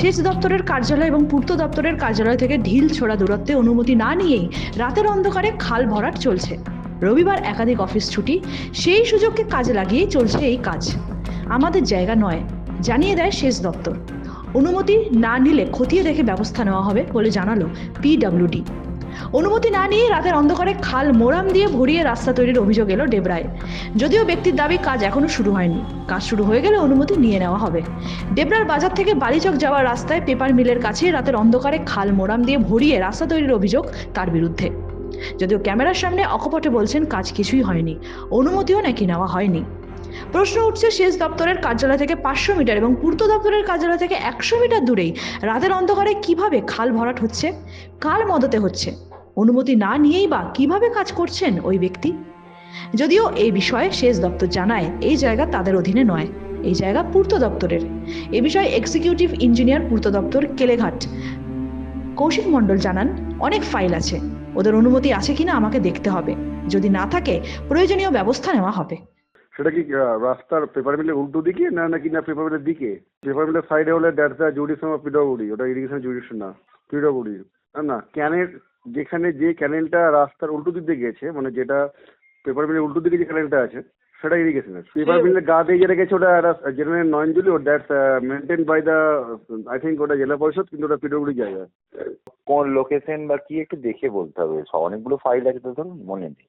সেচ দপ্তরের কার্যালয় এবং পূর্ত দপ্তরের কার্যালয় থেকে ঢিল ছোড়া দূরত্বে অনুমতি না নিয়েই রাতের অন্ধকারে খাল ভরাট চলছে। রবিবার একাধিক অফিস ছুটি, সেই সুযোগকে কাজে লাগিয়েই চলছে এই কাজ। আমাদের জায়গা নয়, জানিয়ে দেয় সেচ দপ্তর। অনুমতি না নিলে খতিয়ে দেখে ব্যবস্থা নেওয়া হবে বলে জানালো পিডব্লিউডি অনুমতি না নিয়ে রাতের অন্ধকারে খাল মোরাম দিয়ে ভরিয়ে রাস্তা তৈরির অভিযোগ এলো ডেবরায়। যদিও ব্যক্তির দাবি কাজ এখনও শুরু হয়নি। কাজ শুরু হয়ে গেলে অনুমতি নিয়ে নেওয়া হবে। ডেবরার বাজার থেকে বালিচক যাওয়ার রাস্তায় পেপার মিলের কাছে রাতের অন্ধকারে খাল মোরাম দিয়ে ভরিয়ে রাস্তা তৈরির অভিযোগ তার বিরুদ্ধে। যদিও ক্যামেরার সামনে অকপটে বলছেন, কাজ কিছুই হয়নি। অনুমতিও নাকি নেওয়া হয়নি। প্রশ্ন উঠছে, সেচ দপ্তরের কার্যালয় থেকে পাঁচশো মিটার এবং পূর্ত দপ্তরের কার্যালয় থেকে একশো মিটার দূরেই রাতের অন্ধকারে কীভাবে খাল ভরাট হচ্ছে, কার মদতে হচ্ছে? অনুমতি না নিয়েই বা কীভাবে কাজ করছেন ওই ব্যক্তি? যদিও এই বিষয়ে সেচ দপ্তর জানায়, এই জায়গা তাদের অধীনে নয়, এই জায়গা পূর্ত দপ্তরের। এ বিষয়ে এক্সিকিউটিভ ইঞ্জিনিয়ার পূর্ত দপ্তর কেলেঘাট। কৌশিক মণ্ডল জানান, অনেক ফাইল আছে, ওদের অনুমতি আছে কিনা আমাকে দেখতে হবে, যদি না থাকে প্রয়োজনীয় ব্যবস্থা নেওয়া হবে। সেটা কি রাস্তার পেপার মিলের উল্টো দিকে না নাকি না পেপার মিলের দিকে? পেপার মিলের সাইডে হলে that's the jurisdiction of PWD ওটা ইরিগেশন জুডিশন না পিডব্লিউডি না না ক্যানেল যেখানে যে ক্যানেলটা রাস্তার উল্টো দিক দিয়ে গেছে মানে যেটা পেপার মিলের উল্টো দিকে যে ক্যানেলটা আছে সেটা ইরিগেশন আছে। পেপার মিলের গা দিয়ে যেটা গেছে ওটা জেনারেল নয়নজুলি ও that's maintain by the I think ওটা জেলা পরিষদ কিন্তু ওটা পিডব্লিউডি জায়গা কোন লোকেশন বা কি একটু দেখে বলতে হবে সব অনেকগুলো ফাইল আছে তো ধরুন মনে নেই।